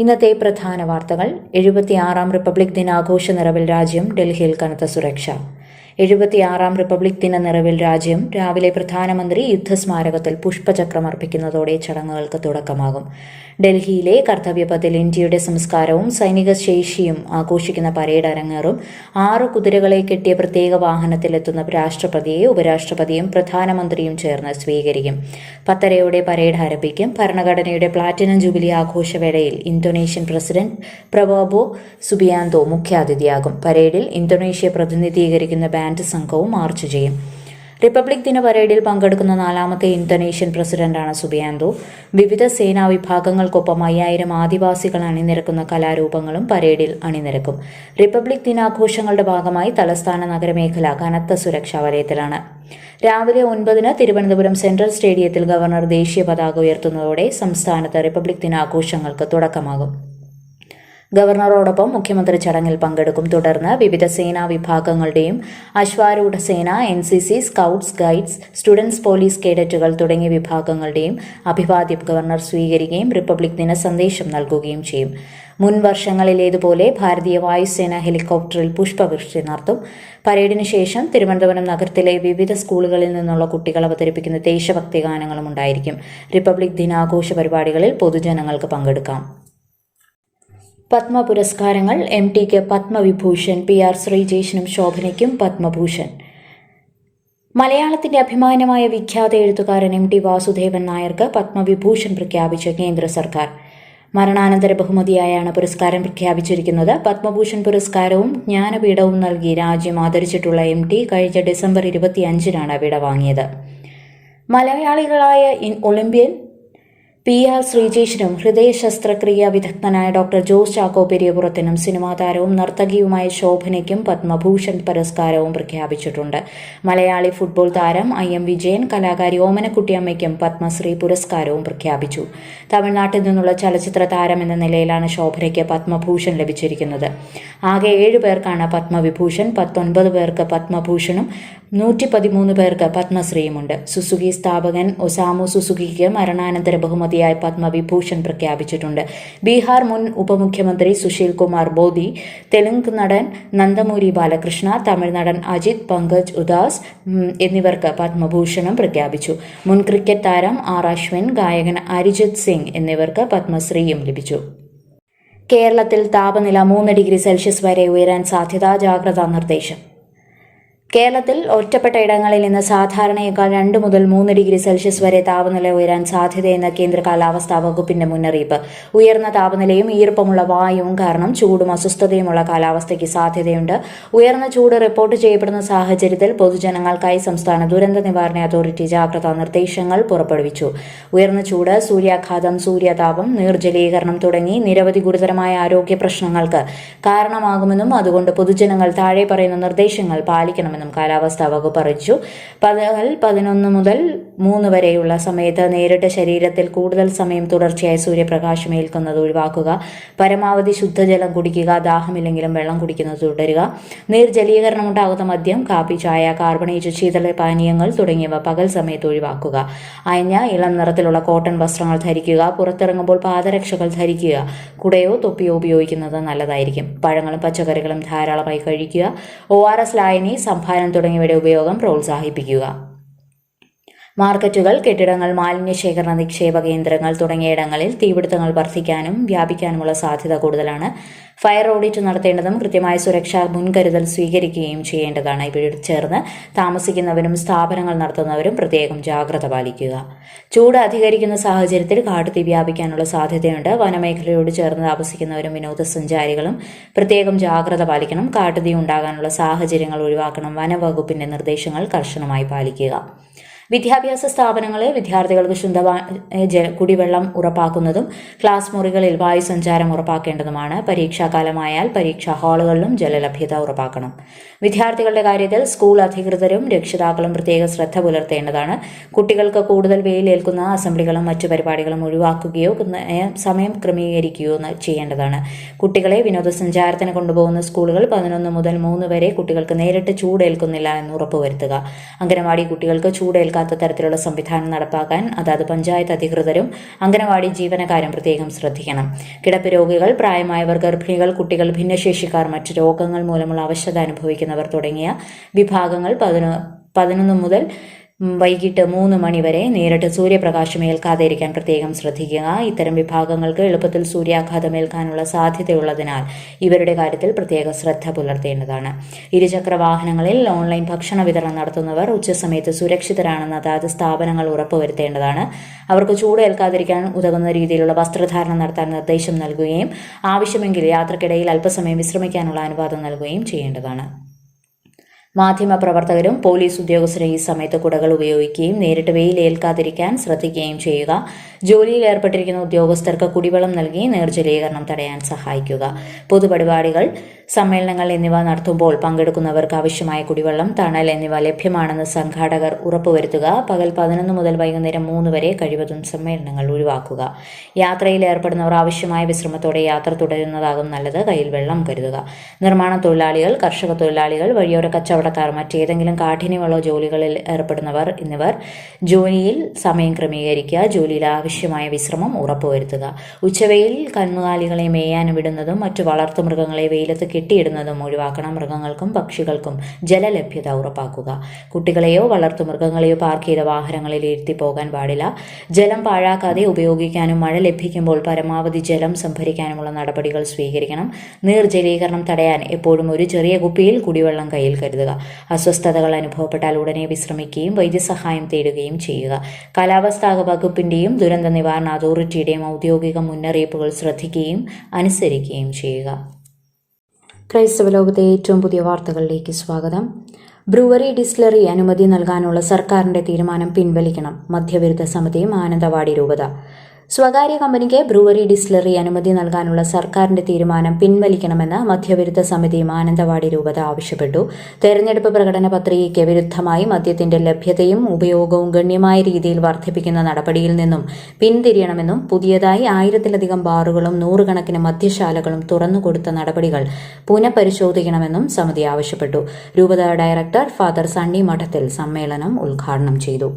ഇന്നത്തെ പ്രധാന വാർത്തകൾ. എഴുപത്തിയാറാം റിപ്പബ്ലിക് ദിനാഘോഷ നിറവിൽ രാജ്യം ഡൽഹിയിൽ കനത്ത സുരക്ഷ. എഴുപത്തിയാറാം റിപ്പബ്ലിക് ദിന നിറവിൽ രാജ്യം രാവിലെ പ്രധാനമന്ത്രി യുദ്ധസ്മാരകത്തിൽ പുഷ്പചക്രം അർപ്പിക്കുന്നതോടെ ചടങ്ങുകൾക്ക് തുടക്കമാകും. ഡൽഹിയിലെ കർത്തവ്യപഥിൽ ഇന്ത്യയുടെ സംസ്കാരവും സൈനിക ശേഷിയും ആഘോഷിക്കുന്ന പരേഡ് അരങ്ങേറും ആറ് കുതിരകളെ കെട്ടിയ പ്രത്യേക വാഹനത്തിലെത്തുന്ന രാഷ്ട്രപതിയെ ഉപരാഷ്ട്രപതിയും പ്രധാനമന്ത്രിയും ചേർന്ന് സ്വീകരിക്കും. പത്തരയോടെ പരേഡ് ആരംഭിക്കും. ഭരണഘടനയുടെ പ്ലാറ്റിനം ജൂബിലി ആഘോഷവേളയിൽ ഇന്തോനേഷ്യൻ പ്രസിഡന്റ് പ്രവാബോ സുബിയാന്തോ മുഖ്യാതിഥിയാകും. പരേഡിൽ ഇന്തോനേഷ്യ പ്രതിനിധീകരിക്കുന്ന ബാൻഡ് സംഘവും മാർച്ച് ചെയ്യും. റിപ്പബ്ലിക് ദിന പരേഡിൽ പങ്കെടുക്കുന്ന നാലാമത്തെ ഇന്തോനേഷ്യൻ പ്രസിഡന്റാണ് സുബിയാന്തോ. വിവിധ സേനാ വിഭാഗങ്ങൾക്കൊപ്പം അയ്യായിരം ആദിവാസികൾ അണിനിരക്കുന്ന കലാരൂപങ്ങളും പരേഡിൽ അണിനിരക്കും. റിപ്പബ്ലിക് ദിനാഘോഷങ്ങളുടെ ഭാഗമായി തലസ്ഥാന നഗരമേഖല കനത്ത സുരക്ഷാ വലയത്തിലാണ്. രാവിലെ ഒൻപതിന് തിരുവനന്തപുരം സെൻട്രൽ സ്റ്റേഡിയത്തിൽ ഗവർണർ ദേശീയ പതാക ഉയർത്തുന്നതോടെ സംസ്ഥാനത്ത് റിപ്പബ്ലിക് ദിനാഘോഷങ്ങൾക്ക് തുടക്കമാകും. ഗവർണറോടൊപ്പം മുഖ്യമന്ത്രി ചടങ്ങിൽ പങ്കെടുക്കും. തുടർന്ന് വിവിധ സേനാ വിഭാഗങ്ങളുടെയും അശ്വാരൂഢ സേന N C C scouts guides students police കേഡറ്റുകൾ തുടങ്ങിയ വിഭാഗങ്ങളുടെയും അഭിവാദ്യം ഗവർണർ സ്വീകരിക്കുകയും റിപ്പബ്ലിക് ദിന സന്ദേശം നൽകുകയും ചെയ്യും. മുൻ വർഷങ്ങളിലേതുപോലെ ഭാരതീയ വായുസേന ഹെലികോപ്റ്ററിൽ പുഷ്പവൃഷ്ടി നടത്തും. പരേഡിന് ശേഷം തിരുവനന്തപുരം നഗരത്തിലെ വിവിധ സ്കൂളുകളിൽ നിന്നുള്ള കുട്ടികൾ അവതരിപ്പിക്കുന്ന ദേശഭക്തി ഗാനങ്ങളും ഉണ്ടായിരിക്കും. റിപ്പബ്ലിക് ദിനാഘോഷ പരിപാടികളിൽ പൊതുജനങ്ങൾക്ക് പങ്കെടുക്കാം. പത്മ പുരസ്കാരങ്ങൾ എം ടിക്ക് പത്മവിഭൂഷൺ പി ആർ ശ്രീജേഷിനും ശോഭനയ്ക്കും പത്മഭൂഷൺ. മലയാളത്തിന്റെ അഭിമാനമായ വിഖ്യാത എഴുത്തുകാരൻ എം ടി വാസുദേവൻ നായർക്ക് പത്മവിഭൂഷൺ പ്രഖ്യാപിച്ച കേന്ദ്ര സർക്കാർ. മരണാനന്തര ബഹുമതിയായാണ് പുരസ്കാരം പ്രഖ്യാപിച്ചിരിക്കുന്നത്. പത്മഭൂഷൺ പുരസ്കാരവും ജ്ഞാനപീഠവും നൽകി രാജ്യം ആദരിച്ചിട്ടുള്ള എം ടി കഴിഞ്ഞ ഡിസംബർ ഇരുപത്തിയഞ്ചിനാണ് വിട വാങ്ങിയത് മലയാളികളായ ഒളിമ്പ്യൻ പി ആർ ശ്രീജേഷിനും ഹൃദയ ശസ്ത്രക്രിയ വിദഗ്ധനായ ഡോക്ടർ ജോസ് ചാക്കോ പെരിയപുറത്തിനും സിനിമാ താരവും നർത്തകിയുമായ ശോഭനയ്ക്കും പത്മഭൂഷൺ പുരസ്കാരവും പ്രഖ്യാപിച്ചിട്ടുണ്ട്. മലയാളി ഫുട്ബോൾ താരം ഐ എം വിജയൻ കലാകാരി ഓമനക്കുട്ടിയമ്മയ്ക്കും പത്മശ്രീ പുരസ്കാരവും പ്രഖ്യാപിച്ചു. തമിഴ്നാട്ടിൽ നിന്നുള്ള ചലച്ചിത്ര താരം എന്ന നിലയിലാണ് ശോഭനയ്ക്ക് പത്മഭൂഷൺ ലഭിച്ചിരിക്കുന്നത്. ആകെ ഏഴ് പേർക്കാണ് പത്മവിഭൂഷൺ പത്തൊൻപത് പേർക്ക് പത്മഭൂഷണും നൂറ്റി പതിമൂന്ന് പേർക്ക് പത്മശ്രീയുമുണ്ട്. സുസുക്കി സ്ഥാപകൻ ഒസാമു സുസുക്കിക്ക് മരണാനന്തര ബഹുമതിയായി പത്മവിഭൂഷൺ പ്രഖ്യാപിച്ചിട്ടുണ്ട്. ബീഹാർ മുൻ ഉപമുഖ്യമന്ത്രി സുശീൽ കുമാർ ബോധി തെലുങ്ക് നടൻ നന്ദമൂരി ബാലകൃഷ്ണ തമിഴ് നടൻ അജിത് പങ്കജ് ഉദാസ് എന്നിവർക്ക് പത്മഭൂഷണം പ്രഖ്യാപിച്ചു. മുൻ ക്രിക്കറ്റ് താരം ആർ അശ്വിൻ ഗായകൻ അരിജിത് സിംഗ് എന്നിവർക്ക് പത്മശ്രീയും ലഭിച്ചു. കേരളത്തിൽ താപനില മൂന്ന് ഡിഗ്രി സെൽഷ്യസ് വരെ ഉയരാൻ സാധ്യത ജാഗ്രതാ നിർദ്ദേശം. കേരളത്തിൽ ഒറ്റപ്പെട്ട ഇടങ്ങളിൽ നിന്ന് സാധാരണയേക്കാൾ രണ്ട് മുതൽ മൂന്ന് ഡിഗ്രി സെൽഷ്യസ് വരെ താപനില ഉയരാൻ സാധ്യതയെന്ന് കേന്ദ്ര കാലാവസ്ഥാ വകുപ്പിന്റെ മുന്നറിയിപ്പ്. ഉയർന്ന താപനിലയും ഈർപ്പമുള്ള വായുവും കാരണം ചൂടും അസ്വസ്ഥതയുമുള്ള കാലാവസ്ഥയ്ക്ക് സാധ്യതയുണ്ട്. ഉയർന്ന ചൂട് റിപ്പോർട്ട് ചെയ്യപ്പെടുന്ന സാഹചര്യത്തിൽ പൊതുജനങ്ങൾക്കായി സംസ്ഥാന ദുരന്ത നിവാരണ അതോറിറ്റി ജാഗ്രതാ നിർദ്ദേശങ്ങൾ പുറപ്പെടുവിച്ചു. ഉയർന്ന ചൂട് സൂര്യാഘാതം സൂര്യതാപം നീർജലീകരണം തുടങ്ങി നിരവധി ഗുരുതരമായ ആരോഗ്യ പ്രശ്നങ്ങൾക്ക് കാരണമാകുമെന്നും അതുകൊണ്ട് പൊതുജനങ്ങൾ താഴെ പറയുന്ന നിർദ്ദേശങ്ങൾ പാലിക്കണമെന്നും കാലാവസ്ഥാ വകുപ്പ് അറിയിച്ചു. പകൽ പതിനൊന്ന് മുതൽ മൂന്ന് വരെയുള്ള സമയത്ത് നേരിട്ട് ശരീരത്തിൽ കൂടുതൽ സമയം തുടർച്ചയായി സൂര്യപ്രകാശം ഏൽക്കുന്നത് ഒഴിവാക്കുക. പരമാവധി ശുദ്ധജലം കുടിക്കുക ദാഹമില്ലെങ്കിലും വെള്ളം കുടിക്കുന്നത് തുടരുക. നീർജലീകരണം ഉണ്ടാകുന്ന മദ്യം കാപ്പി ചായ കാർബണേറ്റ് ശീതള പാനീയങ്ങൾ തുടങ്ങിയവ പകൽ സമയത്ത് ഒഴിവാക്കുക. അയഞ്ഞ ഇളം നിറത്തിലുള്ള കോട്ടൺ വസ്ത്രങ്ങൾ ധരിക്കുക പുറത്തിറങ്ങുമ്പോൾ പാദരക്ഷകൾ ധരിക്കുക. കുടയോ തൊപ്പിയോ ഉപയോഗിക്കുന്നത് നല്ലതായിരിക്കും. പഴങ്ങളും പച്ചക്കറികളും ധാരാളമായി കഴിക്കുക. ഒ ആർ എസ് ലായനി സംഭാരം തുടങ്ങിയവയുടെ ഉപയോഗം പ്രോത്സാഹിപ്പിക്കുക. മാർക്കറ്റുകൾ കെട്ടിടങ്ങൾ മാലിന്യ ശേഖരണ നിക്ഷേപ കേന്ദ്രങ്ങൾ തുടങ്ങിയ ഇടങ്ങളിൽ തീപിടുത്തങ്ങൾ വർദ്ധിക്കാനും വ്യാപിക്കാനുമുള്ള സാധ്യത കൂടുതലാണ്. ഫയർ ഓഡിറ്റ് നടത്തേണ്ടതും കൃത്യമായ സുരക്ഷാ മുൻകരുതൽ സ്വീകരിക്കുകയും ചെയ്യേണ്ടതാണ്. ഇവിടെ ചേർന്ന് താമസിക്കുന്നവരും സ്ഥാപനങ്ങൾ നടത്തുന്നവരും പ്രത്യേകം ജാഗ്രത പാലിക്കുക. ചൂട് അധികരിക്കുന്ന സാഹചര്യത്തിൽ കാട്ടുതീ വ്യാപിക്കാനുള്ള സാധ്യതയുണ്ട്. വനമേഖലയോട് ചേർന്ന് താമസിക്കുന്നവരും വിനോദസഞ്ചാരികളും പ്രത്യേകം ജാഗ്രത പാലിക്കണം. കാട്ടുതീ ഉണ്ടാകാനുള്ള സാഹചര്യങ്ങൾ ഒഴിവാക്കണം. വനവകുപ്പിന്റെ നിർദ്ദേശങ്ങൾ കർശനമായി പാലിക്കുക. വിദ്യാഭ്യാസ സ്ഥാപനങ്ങളിൽ വിദ്യാർത്ഥികൾക്ക് ശുദ്ധമായ കുടിവെള്ളം ഉറപ്പാക്കുന്നതും ക്ലാസ് മുറികളിൽ വായു സഞ്ചാരം ഉറപ്പാക്കേണ്ടതുമാണ്. പരീക്ഷാകാലമായാൽ പരീക്ഷാ ഹാളുകളിലും ജലലഭ്യത ഉറപ്പാക്കണം. വിദ്യാർത്ഥികളുടെ കാര്യത്തിൽ സ്കൂൾ അധികൃതരും രക്ഷിതാക്കളും പ്രത്യേക ശ്രദ്ധ പുലർത്തേണ്ടതാണ്. കുട്ടികൾക്ക് കൂടുതൽ വെയിലേൽക്കുന്ന അസംബ്ലികളും മറ്റു പരിപാടികളും ഒഴിവാക്കുകയോ സമയം ക്രമീകരിക്കുകയോ ചെയ്യേണ്ടതാണ്. കുട്ടികളെ വിനോദസഞ്ചാരത്തിന് കൊണ്ടുപോകുന്ന സ്കൂളുകൾ പതിനൊന്ന് മുതൽ മൂന്ന് വരെ കുട്ടികൾക്ക് നേരിട്ട് ചൂടേൽക്കുന്നില്ല എന്ന് ഉറപ്പുവരുത്തുക. അംഗനവാടി കുട്ടികൾക്ക് ചൂടേൽക്കാൻ ഏൽക്കാത്ത തരത്തിലുള്ള സംവിധാനം നടപ്പാക്കാൻ അതാത് പഞ്ചായത്ത് അധികൃതരും അംഗനവാടി ജീവനക്കാരും പ്രത്യേകം ശ്രദ്ധിക്കണം. കിടപ്പ് രോഗികൾ പ്രായമായവർ ഗർഭിണികൾ കുട്ടികൾ ഭിന്നശേഷിക്കാർ മറ്റ് രോഗങ്ങൾ മൂലമുള്ള അവശത അനുഭവിക്കുന്നവർ തുടങ്ങിയ വിഭാഗങ്ങൾ പതിനൊ പതിനൊന്ന് മുതൽ വൈകിട്ട് മൂന്ന് മണിവരെ നേരിട്ട് സൂര്യപ്രകാശം ഏൽക്കാതിരിക്കാൻ പ്രത്യേകം ശ്രദ്ധിക്കുക. ഇത്തരം വിഭാഗങ്ങൾക്ക് എളുപ്പത്തിൽ സൂര്യാഘാതം ഏൽക്കാനുള്ള സാധ്യതയുള്ളതിനാൽ ഇവരുടെ കാര്യത്തിൽ പ്രത്യേക ശ്രദ്ധ പുലർത്തേണ്ടതാണ്. ഇരുചക്ര വാഹനങ്ങളിൽ ഓൺലൈൻ ഭക്ഷണ വിതരണം നടത്തുന്നവർ ഉച്ചസമയത്ത് സുരക്ഷിതരാണെന്ന് അതാത് സ്ഥാപനങ്ങൾ ഉറപ്പുവരുത്തേണ്ടതാണ്. അവർക്ക് ചൂട് ഏൽക്കാതിരിക്കാൻ ഉതകുന്ന രീതിയിലുള്ള വസ്ത്രധാരണം നടത്താൻ നിർദ്ദേശം നൽകുകയും ആവശ്യമെങ്കിൽ യാത്രക്കിടയിൽ അല്പസമയം വിശ്രമിക്കാനുള്ള അനുവാദം നൽകുകയും ചെയ്യേണ്ടതാണ്. മാധ്യമപ്രവർത്തകരും പോലീസ് ഉദ്യോഗസ്ഥരും ഈ സമയത്ത് കുടകൾ ഉപയോഗിക്കുകയും നേരിട്ട് വെയിലേൽക്കാതിരിക്കാൻ ശ്രദ്ധിക്കുകയും ചെയ്യുക. ജോലിയിൽ ഏർപ്പെട്ടിരിക്കുന്ന ഉദ്യോഗസ്ഥർക്ക് കുടിവെള്ളം നൽകി നീർജലീകരണം തടയാൻ സഹായിക്കുക. പൊതുപരിപാടികൾ സമ്മേളനങ്ങൾ എന്നിവ നടത്തുമ്പോൾ പങ്കെടുക്കുന്നവർക്ക് ആവശ്യമായ കുടിവെള്ളം തണൽ എന്നിവ ലഭ്യമാണെന്ന് സംഘാടകർ ഉറപ്പുവരുത്തുക പകൽ പതിനൊന്ന് മുതൽ വൈകുന്നേരം മൂന്ന് വരെ കഴിവതും സമ്മേളനങ്ങൾ ഒഴിവാക്കുക. യാത്രയിൽ ഏർപ്പെടുന്നവർ ആവശ്യമായ വിശ്രമത്തോടെ യാത്ര തുടരുന്നതാകും നല്ലത് കയ്യിൽ വെള്ളം കരുതുക. നിർമ്മാണ തൊഴിലാളികൾ കർഷക തൊഴിലാളികൾ വഴിയോര കച്ചവടക്കാർ മറ്റേതെങ്കിലും കാഠിന്യമുള്ള ജോലികളിൽ ഏർപ്പെടുന്നവർ എന്നിവർ ജോലിയിൽ സമയം ക്രമീകരിക്കുക ജോലിയിൽ ആവശ്യമായ വിശ്രമം ഉറപ്പുവരുത്തുക. ഉച്ചവെയിൽ കന്നുകാലികളെ മേയാൻ വിടുന്നതും മറ്റു വളർത്തുമൃഗങ്ങളെ വെയിലത്ത് കെട്ടിയിടുന്നതും ഒഴിവാക്കണം മൃഗങ്ങൾക്കും പക്ഷികൾക്കും ജലലഭ്യത ഉറപ്പാക്കുക. കുട്ടികളെയോ വളർത്തുമൃഗങ്ങളെയോ പാർക്ക് ചെയ്ത വാഹനങ്ങളിൽ ഇരുത്തി പോകാൻ പാടില്ല. ജലം പാഴാക്കാതെ ഉപയോഗിക്കാനും മഴ ലഭിക്കുമ്പോൾ പരമാവധി ജലം സംഭരിക്കാനുമുള്ള നടപടികൾ സ്വീകരിക്കണം. നീർജലീകരണം തടയാൻ എപ്പോഴും ഒരു ചെറിയ കുപ്പിയിൽ കുടിവെള്ളം കയ്യിൽ കരുതുക. അസ്വസ്ഥതകൾ അനുഭവപ്പെട്ടാൽ ഉടനെ വിശ്രമിക്കുകയും വൈദ്യസഹായം തേടുകയും ചെയ്യുക. കാലാവസ്ഥാ വകുപ്പിന്റെയും ദുരന്ത നിവാരണ അതോറിറ്റിയുടെയും ഔദ്യോഗിക മുന്നറിയിപ്പുകൾ ശ്രദ്ധിക്കുകയും അനുസരിക്കുകയും ചെയ്യുക. ക്രൈസ്തവ ലോകത്തെ ഏറ്റവും പുതിയ വാർത്തകളിലേക്ക് സ്വാഗതം. ബ്രൂവറി ഡിസ്ലറി അനുമതി നൽകാനുള്ള സർക്കാരിന്റെ തീരുമാനം പിൻവലിക്കണം. മധ്യവിരുദ്ധ സമിതിയും ആനന്ദവാടി രൂപത. സ്വകാര്യ കമ്പനിക്ക് ബ്രൂവറി ഡിസ്ലറി അനുമതി നൽകാനുള്ള സർക്കാരിന്റെ തീരുമാനം പിൻവലിക്കണമെന്ന് മദ്യവിരുദ്ധ സമിതി ആനന്ദവാടി രൂപത ആവശ്യപ്പെട്ടു. തെരഞ്ഞെടുപ്പ് പ്രകടന പത്രികയ്ക്ക് വിരുദ്ധമായി മദ്യത്തിന്റെ ലഭ്യതയും ഉപയോഗവും ഗണ്യമായ രീതിയിൽ വർദ്ധിപ്പിക്കുന്ന നടപടിയിൽ നിന്നും പിന്തിരിയണമെന്നും പുതിയതായി ആയിരത്തിലധികം ബാറുകളും നൂറുകണക്കിന് മദ്യശാലകളും തുറന്നുകൊടുത്ത നടപടികൾ പുനഃപരിശോധിക്കണമെന്നും സമിതി ആവശ്യപ്പെട്ടു. രൂപത ഡയറക്ടർ ഫാദർ സണ്ണി മഠത്തിൽ സമ്മേളനം ഉദ്ഘാടനം ചെയ്തു.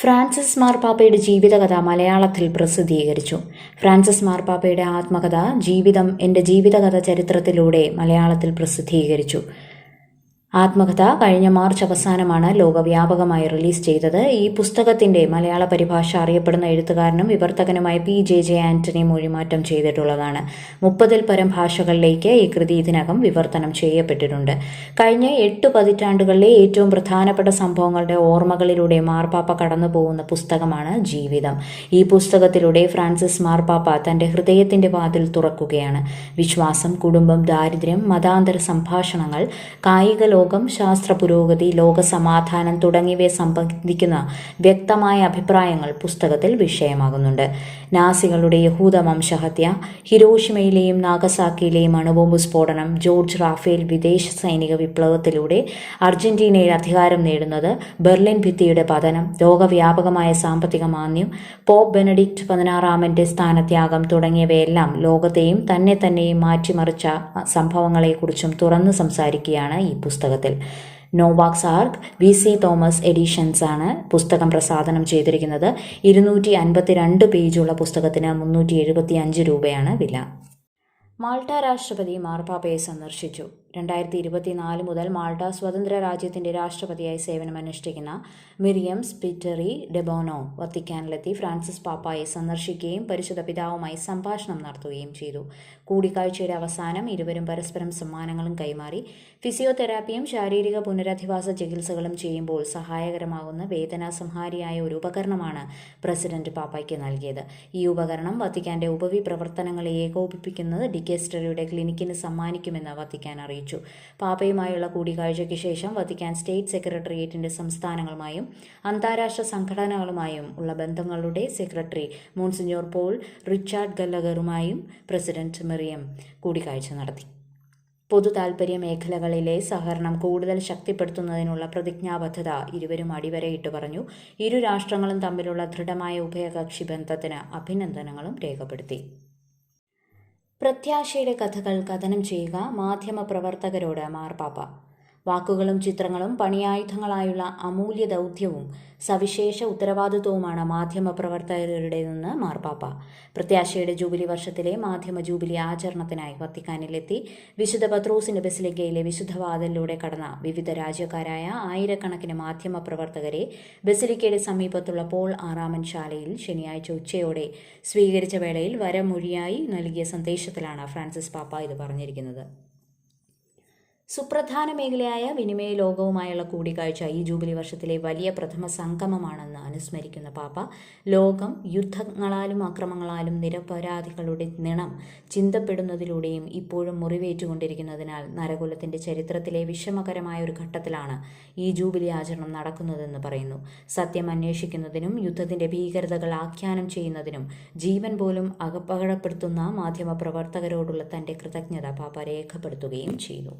ഫ്രാൻസിസ് മാർപ്പാപ്പയുടെ ജീവിതകഥ മലയാളത്തിൽ പ്രസിദ്ധീകരിച്ചു. ഫ്രാൻസിസ് മാർപ്പാപ്പയുടെ ആത്മകഥ ജീവിതം എന്റെ ജീവിതകഥ ചരിത്രത്തിലൂടെ മലയാളത്തിൽ പ്രസിദ്ധീകരിച്ചു. ആത്മകഥ കഴിഞ്ഞ മാർച്ച് അവസാനമാണ് ലോകവ്യാപകമായി റിലീസ് ചെയ്തത്. ഈ പുസ്തകത്തിന്റെ മലയാള പരിഭാഷ അറിയപ്പെടുന്ന എഴുത്തുകാരനും വിവർത്തകനുമായ പി ജെ ജെ ആന്റണി മൊഴിമാറ്റം ചെയ്തിട്ടുള്ളതാണ്. മുപ്പതിൽ പരം ഭാഷകളിലേക്ക് ഈ കൃതി ഇതിനകം വിവർത്തനം ചെയ്യപ്പെട്ടിട്ടുണ്ട്. കഴിഞ്ഞ എട്ട് പതിറ്റാണ്ടുകളിലെ ഏറ്റവും പ്രധാനപ്പെട്ട സംഭവങ്ങളുടെ ഓർമ്മകളിലൂടെ മാർപ്പാപ്പ കടന്നു പോകുന്ന പുസ്തകമാണ് ജീവിതം. ഈ പുസ്തകത്തിലൂടെ ഫ്രാൻസിസ് മാർപ്പാപ്പ തന്റെ ഹൃദയത്തിന്റെ വാതിൽ തുറക്കുകയാണ്. വിശ്വാസം കുടുംബം ദാരിദ്ര്യം മതാന്തര സംഭാഷണങ്ങൾ കായിക ലോകം ശാസ്ത്ര പുരോഗതി ലോകസമാധാനം തുടങ്ങിയവയെ സംബന്ധിക്കുന്ന വ്യക്തമായ അഭിപ്രായങ്ങൾ പുസ്തകത്തിൽ വിഷയമാകുന്നുണ്ട്. നാസികളുടെ യഹൂദ വംശഹത്യ ഹിരോഷിമയിലെയും നാഗസാക്കിയിലെയും അണുബോംബ് സ്ഫോടനം ജോർജ് റാഫേൽ വിദേശ സൈനിക വിപ്ലവത്തിലൂടെ അർജന്റീനയിൽ അധികാരം നേടുന്നത് ബെർലിൻ ഭിത്തിയുടെ പതനം ലോകവ്യാപകമായ സാമ്പത്തിക മാന്ദ്യം പോപ്പ് ബെനഡിക്റ്റ് പതിനാറാമന്റെ സ്ഥാനത്യാഗം തുടങ്ങിയവയെല്ലാം ലോകത്തെയും തന്നെ തന്നെയും മാറ്റിമറിച്ച സംഭവങ്ങളെക്കുറിച്ചും തുറന്നു സംസാരിക്കുകയാണ് ഈ പുസ്തകത്തിൽ. നോവാക്സ് ആർക്ക് വി സി തോമസ് എഡിഷൻസ് ആണ് പുസ്തകം പ്രസാദനം ചെയ്തിരിക്കുന്നത്. ഇരുന്നൂറ്റി അൻപത്തിരണ്ട് പേജുള്ള പുസ്തകത്തിന് മുന്നൂറ്റി എഴുപത്തി അഞ്ച് രൂപയാണ് വില. മാൾട്ട രാഷ്ട്രപതി മാർപ്പാപ്പയെ സന്ദർശിച്ചു. രണ്ടായിരത്തി ഇരുപത്തിനാല് മുതൽ മാൾട്ട സ്വതന്ത്ര രാജ്യത്തിന്റെ രാഷ്ട്രപതിയായി സേവനമനുഷ്ഠിക്കുന്ന മിറിയം സ്പിറ്ററി ഡെബോനോ വത്തിക്കാനിലെത്തി ഫ്രാൻസിസ് പാപ്പായെ സന്ദർശിക്കുകയും പരിശുദ്ധ പിതാവുമായി സംഭാഷണം നടത്തുകയും ചെയ്തു. കൂടിക്കാഴ്ചയുടെ അവസാനം ഇരുവരും പരസ്പരം സമ്മാനങ്ങളും കൈമാറി. ഫിസിയോതെറാപ്പിയും ശാരീരിക പുനരധിവാസ ചികിത്സകളും ചെയ്യുമ്പോൾ സഹായകരമാകുന്ന വേദനാസംഹാരിയായ ഒരു ഉപകരണമാണ് പ്രസിഡന്റ് പാപ്പയ്ക്ക് നൽകിയത്. ഈ ഉപകരണം വത്തിക്കാന്റെ ഉപവിപ്രവർത്തനങ്ങളെ ഏകോപിപ്പിക്കുന്നത് ഡിക്കസ്റ്ററിയുടെ ക്ലിനിക്കിന് സമ്മാനിക്കുമെന്ന് വത്തിക്കാൻ അറിയിച്ചു. പാപ്പയുമായുള്ള കൂടിക്കാഴ്ചയ്ക്ക് ശേഷം വത്തിക്കാൻ സ്റ്റേറ്റ് സെക്രട്ടേറിയറ്റിന്റെ സംസ്ഥാനങ്ങളുമായും അന്താരാഷ്ട്ര സംഘടനകളുമായും ഉള്ള ബന്ധങ്ങളുടെ സെക്രട്ടറി മോൺസിഞ്ഞോർ പോൾ റിച്ചാർഡ് ഗല്ലഗറുമായും പ്രസിഡന്റ് മെറിയം കൂടിക്കാഴ്ച നടത്തി. പൊതു താൽപ്പര്യ മേഖലകളിലെ സഹകരണം കൂടുതൽ ശക്തിപ്പെടുത്തുന്നതിനുള്ള പ്രതിജ്ഞാബദ്ധത ഇരുവരും അടിവരയിട്ട് പറഞ്ഞു. ഇരു രാഷ്ട്രങ്ങളും തമ്മിലുള്ള ദൃഢമായ ഉഭയകക്ഷി ബന്ധത്തിന് അഭിനന്ദനങ്ങളും രേഖപ്പെടുത്തി. പ്രത്യാശയുടെ കഥകൾ കഥനം ചെയ്യുക. മാധ്യമപ്രവർത്തകരോട് മാർപ്പാപ്പ വാക്കുകളും ചിത്രങ്ങളും പണിയായുധങ്ങളായുള്ള അമൂല്യ ദൗത്യവും സവിശേഷ ഉത്തരവാദിത്വവുമാണ് മാധ്യമ പ്രവർത്തകരുടെ നിന്ന് മാർപ്പാപ്പ. പ്രത്യാശയുടെ ജൂബിലി വർഷത്തിലെ മാധ്യമ ജൂബിലി ആചരണത്തിനായി വത്തിക്കാനിലെത്തി വിശുദ്ധ പത്രോസിന്റെ ബസിലിക്കയിലെ വിശുദ്ധവാതിലൂടെ കടന്ന വിവിധ രാജ്യക്കാരായ ആയിരക്കണക്കിന് മാധ്യമ പ്രവർത്തകരെ ബസിലിക്കയുടെ സമീപത്തുള്ള പോൾ ആറാമൻ ശാലയിൽ ശനിയാഴ്ച ഉച്ചയോടെ സ്വീകരിച്ച വേളയിൽ വരമൊഴിയായി നൽകിയ സന്ദേശത്തിലാണ് ഫ്രാൻസിസ് പാപ്പ ഇത് പറഞ്ഞിരിക്കുന്നത്. സുപ്രധാന മേഖലയായ വിനിമയ ലോകവുമായുള്ള കൂടിക്കാഴ്ച ഈ ജൂബിലി വർഷത്തിലെ വലിയ പ്രഥമ സംഗമമാണെന്ന് അനുസ്മരിക്കുന്ന പാപ്പ ലോകം യുദ്ധങ്ങളാലും അക്രമങ്ങളാലും നിരപരാധികളുടെ നിണം ചിന്തപ്പെടുന്നതിലൂടെയും ഇപ്പോഴും മുറിവേറ്റുകൊണ്ടിരിക്കുന്നതിനാൽ നരകുലത്തിന്റെ ചരിത്രത്തിലെ വിഷമകരമായ ഒരു ഘട്ടത്തിലാണ് ഈ ജൂബിലി ആചരണം നടക്കുന്നതെന്ന് പറയുന്നു. സത്യം അന്വേഷിക്കുന്നതിനും യുദ്ധത്തിന്റെ ഭീകരതകൾ ആഖ്യാനം ചെയ്യുന്നതിനും ജീവൻ പോലും അകപ്പകടപ്പെടുത്തുന്ന മാധ്യമ പ്രവർത്തകരോടുള്ള തന്റെ കൃതജ്ഞത പാപ്പ രേഖപ്പെടുത്തുകയും ചെയ്തു.